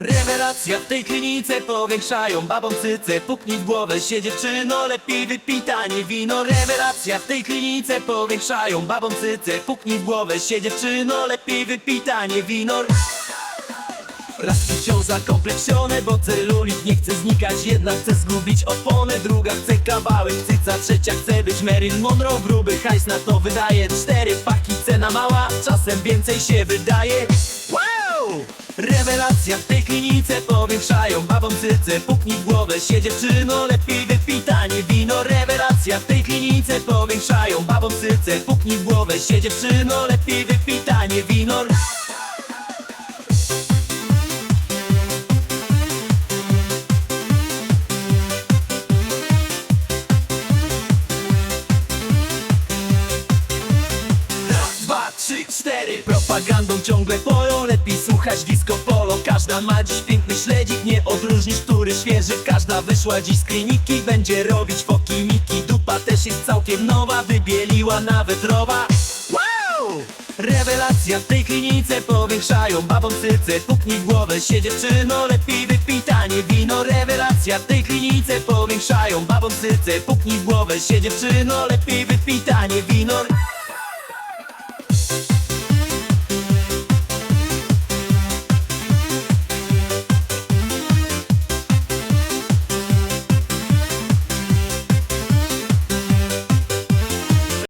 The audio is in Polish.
Rewelacja w tej klinice powiększają babom cyce Puknij w głowę się dziewczyno, lepiej wypij tanie wino. Rewelacja w tej klinice powiększają babom cyce Puknij w głowę się dziewczyno, lepiej wypij tanie wino. Raz wciąż zakompleksione, bo celulit nie chce znikać. Jedna chce zgubić oponę, druga chce kawałek cyca. Trzecia chce być Marilyn Monroe, gruby hajs na to wydaje. Cztery paki cena mała, czasem więcej się wydaje Rewelacja w tej klinice powiększają babom cyce Puknij w głowę się dziewczyno, lepiej wypij tanie wino. Rewelacja w tej klinice powiększają babom cyce Puknij w głowę się dziewczyno, lepiej wypij tanie wino Propagandą ciągle poją disco polo Każda ma dziś piękny śledzik Nie odróżnisz, który świeży. Każda wyszła dziś z kliniki Będzie robić foki miki. Dupa też jest całkiem nowa Wybieliła nawet rowa. Wow! Rewelacja w tej klinice Powiększają babom cyce Puknij w głowę się dziewczyno Lepiej wypij tanie wino. Rewelacja w tej klinice Powiększają babom cyce Puknij w głowę się dziewczyno Lepiej wypij